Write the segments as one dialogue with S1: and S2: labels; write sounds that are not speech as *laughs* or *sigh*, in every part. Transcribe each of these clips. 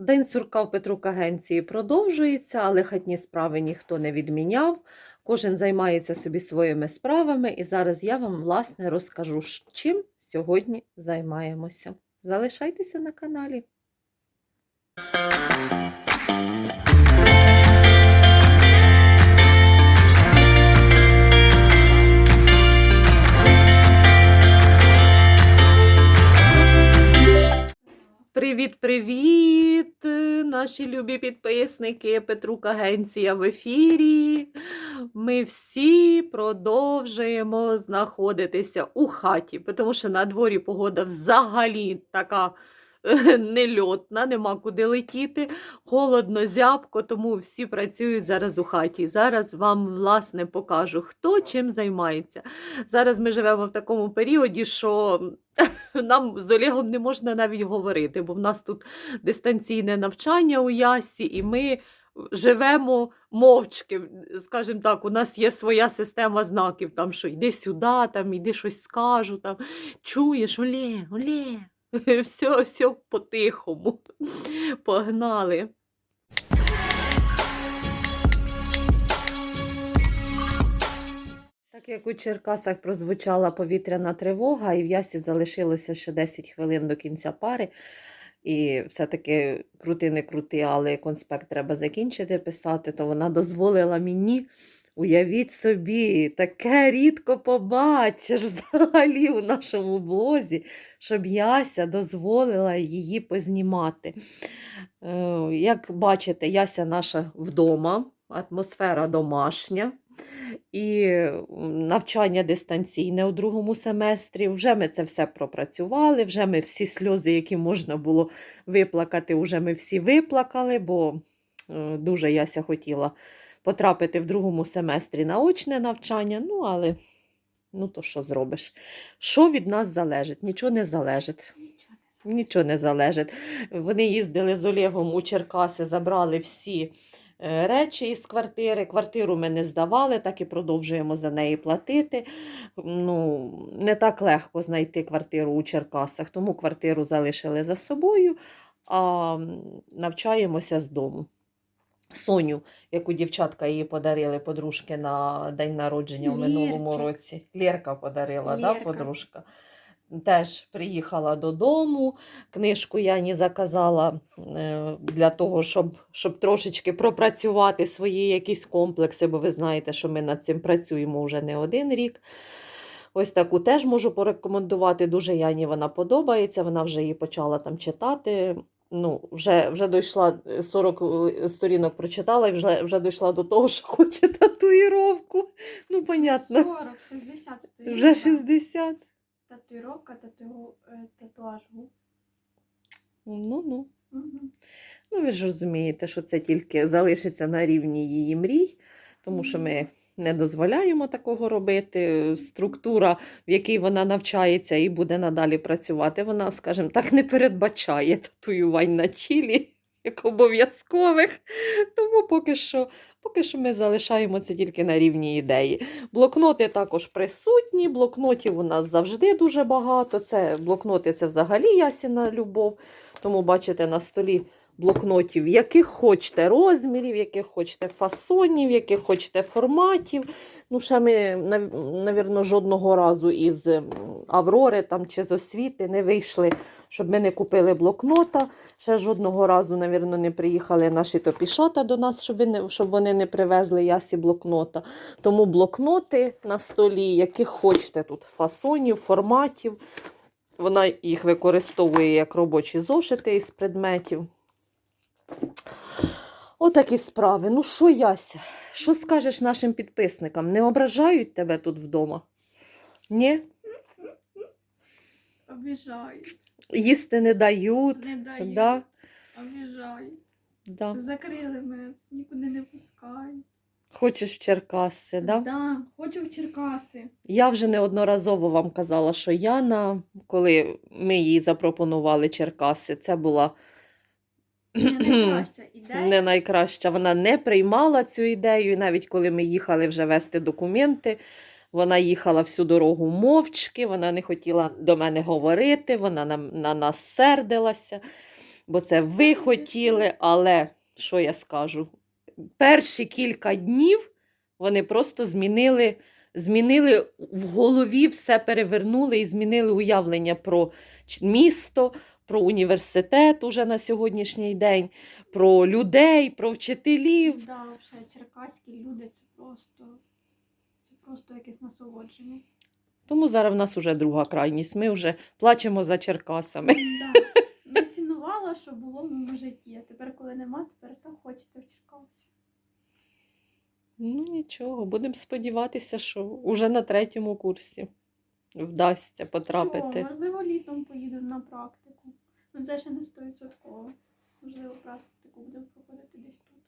S1: День сурка в Петрукагенції продовжується, але хатні справи ніхто не відміняв. Кожен займається собі своїми справами, і зараз я вам власне розкажу, чим сьогодні займаємося. Залишайтеся на каналі. Привіт-привіт, наші любі підписники. Петрук Агенція в ефірі. Ми всі продовжуємо знаходитися у хаті, тому що на дворі погода взагалі така *laughs* нельотна, нема куди летіти. Холодно, зябко, тому всі працюють зараз у хаті. Зараз вам, власне, покажу, хто чим займається. Зараз ми живемо в такому періоді, що *laughs* нам з Олегом не можна навіть говорити, бо в нас тут дистанційне навчання у Ясі, і ми живемо мовчки. Скажімо так, у нас є своя система знаків, там що йди сюди, там іди щось скажу, там чуєш, Оле, Оле. *laughs* Все, все по-тихому. Погнали. Так як у Черкасах прозвучала повітряна тривога, і в Ясі залишилося ще 10 хвилин до кінця пари. І все-таки крути не крути, але конспект треба закінчити писати, то вона дозволила мені, уявіть собі, таке рідко побачиш *laughs* взагалі у нашому блозі, щоб Яся дозволила її познімати. Е, Як бачите, Яся наша вдома, атмосфера домашня. І навчання дистанційне у другому семестрі. Вже ми це все пропрацювали, вже ми всі сльози, які можна було виплакати, вже ми всі виплакали, бо е, дуже Яся хотіла потрапити в другому семестрі на очне навчання. Ну, але ну то що зробиш? Що від нас залежить? Нічого не залежить. Нічого не залежить. Вони їздили з Олегом у Черкаси, забрали всі е, речі із квартири. Квартиру ми не здавали, так і продовжуємо за неї платити. Ну, не так легко знайти квартиру у Черкасах, тому квартиру залишили за собою, а навчаємося з дому. Соню, яку дівчатка її подарили подружки на день народження в минулому році. Лєрка подарила, да, подружка. Теж приїхала додому. Книжку Яні заказала е, для того, щоб, щоб трошечки пропрацювати свої якісь комплекси, бо ви знаєте, що ми над цим працюємо вже не один рік. Ось таку теж можу порекомендувати. Дуже Яні вона подобається. Вона вже її почала там читати. Ну, вже, вже дійшла е, 40 сторінок прочитала і вже, вже дійшла до того, що хоче татуїровку. Ну, понятно.
S2: 40, 60 стоїть.
S1: Вже 60.
S2: Татуїровка, тату... е, татуаж губ.
S1: Ну, ну.
S2: Мгм.
S1: Ну, ви ж розумієте, що це тільки залишиться на рівні її мрій, тому що ми не дозволяємо такого робити. Структура, в якій вона навчається і буде надалі працювати, вона, скажімо так, не передбачає татуювань на тілі як обов'язкових. Тому поки що, поки що ми залишаємо це тільки на рівні ідеї. Блокноти також присутні, блокнотів у нас завжди дуже багато. Це блокноти це взагалі ясіна любов. Тому бачите на столі блокнотів, яких хочете розмірів, яких хочете фасонів, яких хочете форматів. Ну, ще ми, навірно, жодного разу із Аврори там, чи з освіти не вийшли, щоб ми не купили блокнота. Ще жодного разу, навірно, не приїхали наші топішата до нас, щоб, ви не, щоб вони не привезли ясі блокнота. Тому блокноти на столі, яких хочете тут фасонів, форматів. Вона їх використовує як робочі зошити із предметів. Отакі справи. Ну що, Яся, що скажеш нашим підписникам? Не ображають тебе тут вдома? Ні?
S2: Обіжають.
S1: Їсти не дають.
S2: Не дають.
S1: Да?
S2: Обіжають.
S1: Да.
S2: Закрили мене, нікуди не пускають.
S1: Хочеш в Черкаси, да?
S2: Да, хочу в Черкаси.
S1: Я вже неодноразово вам казала, що Яна, коли ми їй запропонували Черкаси, це була
S2: Не *clears throat* найкраща ідея.
S1: не найкраща. Вона не приймала цю ідею. І навіть коли ми їхали вже вести документи, вона їхала всю дорогу мовчки, вона не хотіла до мене говорити, вона на, на нас сердилася. бо це ви хотіли, але що я скажу? Перші кілька днів вони просто змінили, змінили в голові, все перевернули і змінили уявлення про місто, про університет уже на сьогоднішній день, про людей, про вчителів.
S2: Да, взагалі, черкаські люди це просто. Це просто якесь насолодження.
S1: Тому зараз в нас уже друга крайність. Ми вже плачемо за Черкасами.
S2: Да. *laughs* Не цінувала, що було в моєму житті. А тепер, коли нема, тепер так хочеться в Черкасі.
S1: Ну нічого, будемо сподіватися, що уже на третьому курсі вдасться потрапити.
S2: Що, можливо, літом поїду на практику. Ну це ще не стовідсотково. Можливо, практику будемо проходити десь тут,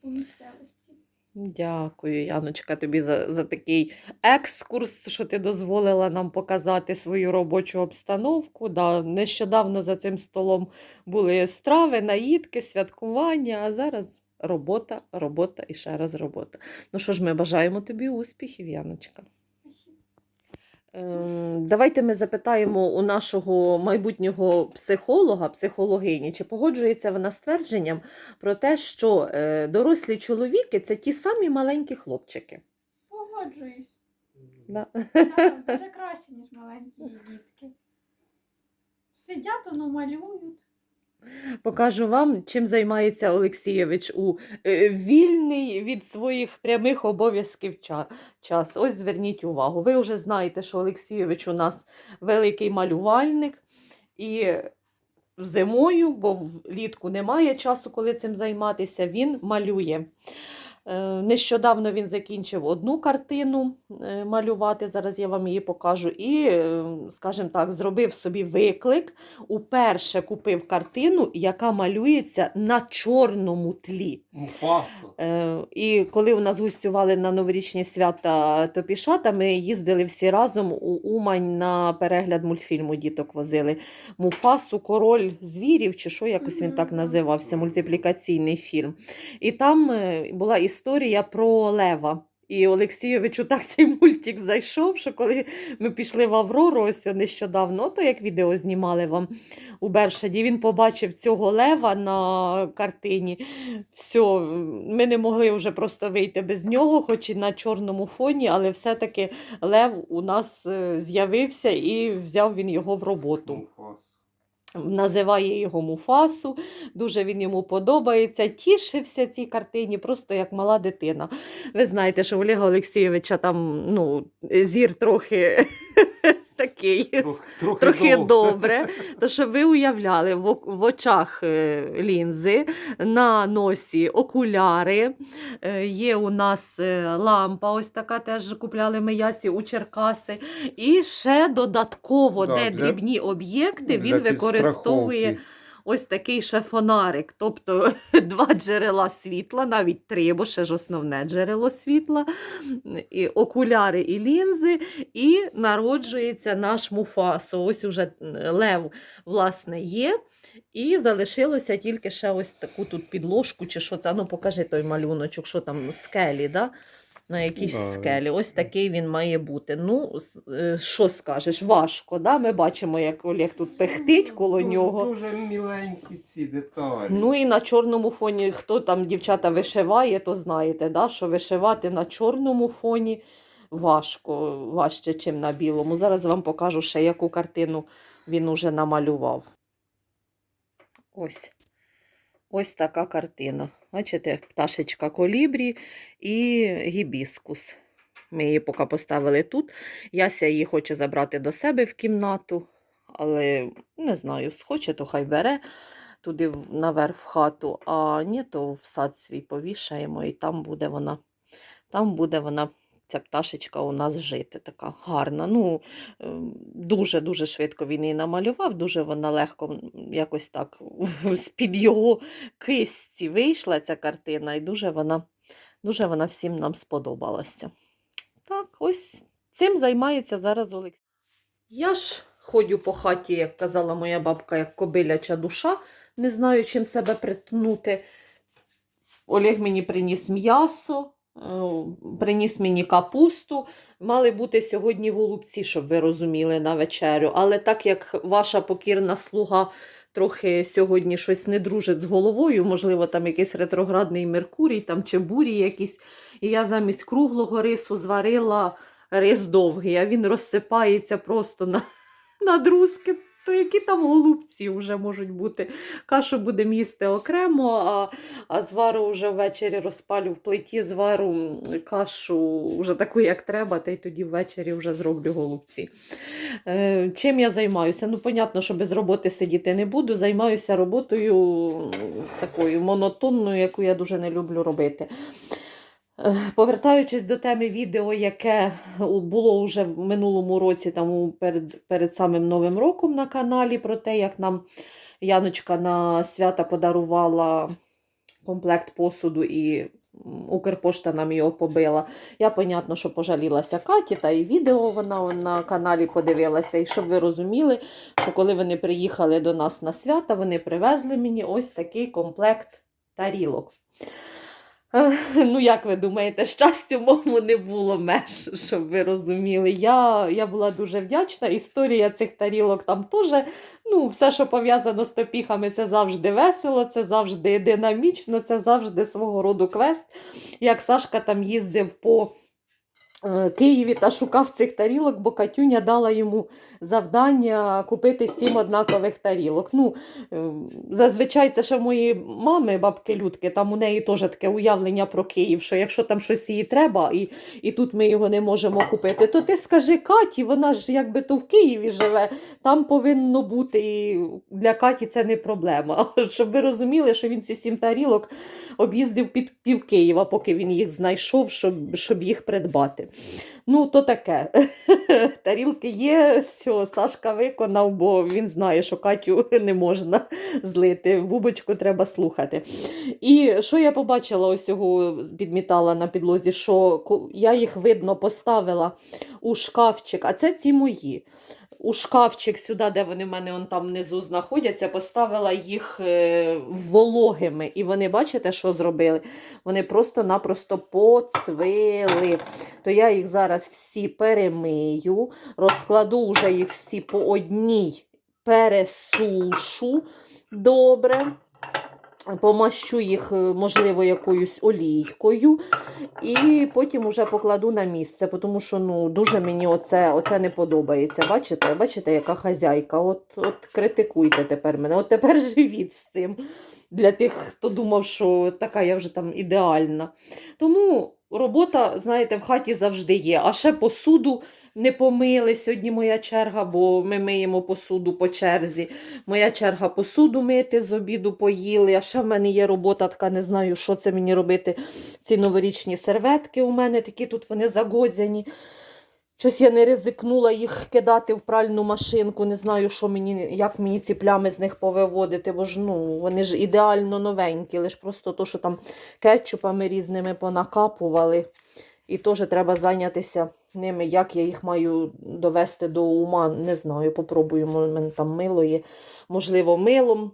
S2: по місцевості.
S1: Дякую, Яночка, тобі за, за такий екскурс, що ти дозволила нам показати свою робочу обстановку. Да, нещодавно за цим столом були страви, наїдки, святкування, а зараз робота, робота і ще раз робота. Ну що ж, ми бажаємо тобі успіхів, Яночка. Ем, Давайте ми запитаємо у нашого майбутнього психолога, психологині, чи погоджується вона з твердженням про те, що е, дорослі чоловіки це ті самі маленькі хлопчики.
S2: Погоджуюсь.
S1: Да.
S2: Дуже *laughs* краще, ніж маленькі дітки. Сидять, воно малюють.
S1: Покажу вам, чим займається Олексійович у е, вільний від своїх прямих обов'язків ча- час. Ось зверніть увагу. Ви вже знаєте, що Олексійович у нас великий малювальник. І зимою, бо влітку немає часу, коли цим займатися, він малює. Е, Нещодавно він закінчив одну картину е, малювати, зараз я вам її покажу, і, е, скажімо так, зробив собі виклик. Уперше купив картину, яка малюється на чорному тлі.
S3: Муфаса.
S1: І коли у нас гостювали на новорічні свята Топішата, ми їздили всі разом у Умань на перегляд мультфільму. Діток возили Муфасу, король звірів, чи що якось він так називався, мультиплікаційний фільм. І там була історія про Лева. І Олексійовичу так цей мультик зайшов, що коли ми пішли в Аврору ось нещодавно, то як відео знімали вам у Бершаді, він побачив цього лева на картині. Все, ми не могли вже просто вийти без нього, хоч і на чорному фоні, але все-таки лев у нас е, з'явився і взяв він його в роботу. Називає його Муфасу, дуже він йому подобається. Тішився цій картині, просто як мала дитина. Ви знаєте, що Олега Олексійовича там ну, зір трохи *laughs* такий.
S3: Трохи, трохи,
S1: добре, то що ви уявляли, в, в очах е, лінзи, на носі окуляри. Е, Є у нас е, лампа, ось така теж купляли ми ясі у Черкаси. І ще додатково,
S3: Да,
S1: де
S3: для-
S1: дрібні об'єкти, він використовує. Ось такий ще фонарик. Тобто *laughs* два джерела світла, навіть три, бо ще ж основне джерело світла, і окуляри і лінзи, і народжується наш муфасо. Ось уже лев, власне, є. І залишилося тільки ще ось таку тут підложку, чи що це. Ну, покажи той малюночок, що там скелі, да? На якійсь
S3: Да.
S1: скелі. Ось такий він має бути. Ну, е, що скажеш, важко. Да? Ми бачимо, як Олег тут пехтить коло
S3: дуже,
S1: нього.
S3: Дуже міленькі ці деталі.
S1: Ну і на чорному фоні, хто там дівчата вишиває, то знаєте, да, що вишивати на чорному фоні важко, важче, ніж на білому. Зараз вам покажу ще, яку картину він уже намалював. Ось. Ось така картина. Бачите, пташечка колібрі і гібіскус. Ми її поки поставили тут. Яся її хоче забрати до себе в кімнату, але не знаю, схоче, то хай бере туди наверх в хату, а ні, то в сад свій повішаємо, і там буде вона, там буде вона, ця пташечка у нас жити, така гарна. Ну, ем, дуже-дуже швидко він її намалював, дуже вона легко якось так *laughs* з-під його кисті вийшла ця картина, і дуже вона, дуже вона всім нам сподобалася. Так, ось цим займається зараз Олексій. Я ж ходю по хаті, як казала моя бабка, як кобиляча душа, не знаю, чим себе притнути. Олег мені приніс м'ясо, приніс мені капусту. Мали бути сьогодні голубці, щоб ви розуміли, на вечерю. Але так як ваша покірна слуга трохи сьогодні щось не дружить з головою, можливо, там якийсь ретроградний Меркурій там, чи бурі якісь. І я замість круглого рису зварила рис довгий, а він розсипається просто на, *laughs* на друзки. То які там голубці вже можуть бути. Кашу будемо їсти окремо, а, а звару вже ввечері розпалю в плиті, звару кашу вже таку, як треба, та й тоді ввечері вже зроблю голубці. Е, чим я займаюся? Ну, понятно, що без роботи сидіти не буду. Займаюся роботою такою монотонною, яку я дуже не люблю робити. Повертаючись до теми відео, яке було вже в минулому році, там перед, перед самим Новим роком на каналі, про те, як нам Яночка на свята подарувала комплект посуду і Укрпошта нам його побила. Я, понятно, що пожалілася Каті, та і відео вона на каналі подивилася. І щоб ви розуміли, що коли вони приїхали до нас на свята, вони привезли мені ось такий комплект тарілок. *laughs* Ну, як ви думаєте, щастю моєму не було меж, щоб ви розуміли. Я, я була дуже вдячна. Історія цих тарілок там теж, ну, все, що пов'язано з топіхами, це завжди весело, це завжди динамічно, це завжди свого роду квест. Як Сашка там їздив по Києві та шукав цих тарілок, бо Катюня дала йому завдання купити сім однакових тарілок. Ну, е, зазвичай це ще в моєї мами, бабки Людки, там у неї теж таке уявлення про Київ, що якщо там щось їй треба, і, і тут ми його не можемо купити, то ти скажи Каті, вона ж якби то в Києві живе, там повинно бути. І для Каті це не проблема. *laughs* Щоб ви розуміли, що він ці сім тарілок об'їздив під пів Києва, поки він їх знайшов, щоб, щоб їх придбати. Ну, то таке. *laughs* Тарілки є, все, Сашка виконав, бо він знає, що Катю *laughs* не можна злити. Бубочку треба слухати. І що я побачила ось цього, підмітала на підлозі, що я їх видно поставила у шкафчик, а це ці мої. У шкафчик сюди, де вони в мене он там внизу знаходяться, поставила їх е, вологими. І вони, бачите, що зробили? Вони просто-напросто поцвили. То я їх зараз всі перемию, розкладу вже їх всі по одній, пересушу добре. Помащу їх, е, можливо, якоюсь олійкою, і потім уже покладу на місце, тому що ну, дуже мені оце, оце не подобається. Бачите, бачите, яка хазяйка? От, от критикуйте тепер мене. От тепер *laughs* живіть з цим. Для тих, хто думав, що така я вже там ідеальна. Тому робота, знаєте, в хаті завжди є. А ще посуду не помили. Сьогодні моя черга, бо ми миємо посуду по черзі. Моя черга посуду мити з обіду поїли. А ще в мене є робота, така не знаю, що це мені робити. Ці новорічні серветки у мене такі тут вони загодзяні. Щось я не ризикнула їх кидати в пральну машинку. Не знаю, що мені, як мені ці плями з них повиводити, бо ж ну, вони ж ідеально новенькі, лише просто то, що там кетчупами різними понакапували. І теж треба зайнятися ними, як я їх маю довести до ума. Не знаю, попробуємо. Мене там мило є, можливо, милом.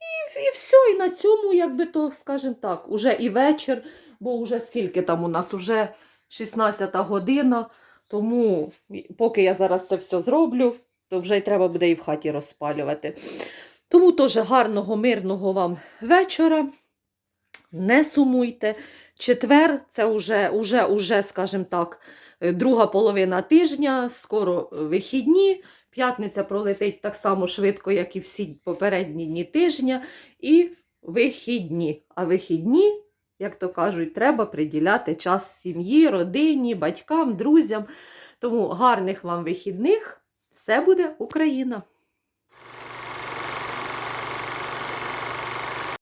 S1: І, і все, і на цьому, якби то, скажімо так, уже і вечір, бо вже скільки там у нас, уже 16 година. Тому, поки я зараз це все зроблю, то вже й треба буде і в хаті розпалювати. Тому теж гарного, мирного вам вечора. Не сумуйте. Четвер це вже, уже, уже, скажімо так, е, друга половина тижня, скоро вихідні. П'ятниця пролетить так само швидко, як і всі попередні дні тижня. І вихідні. А вихідні, як то кажуть, треба приділяти час сім'ї, родині, батькам, друзям. Тому гарних вам вихідних! Все буде Україна!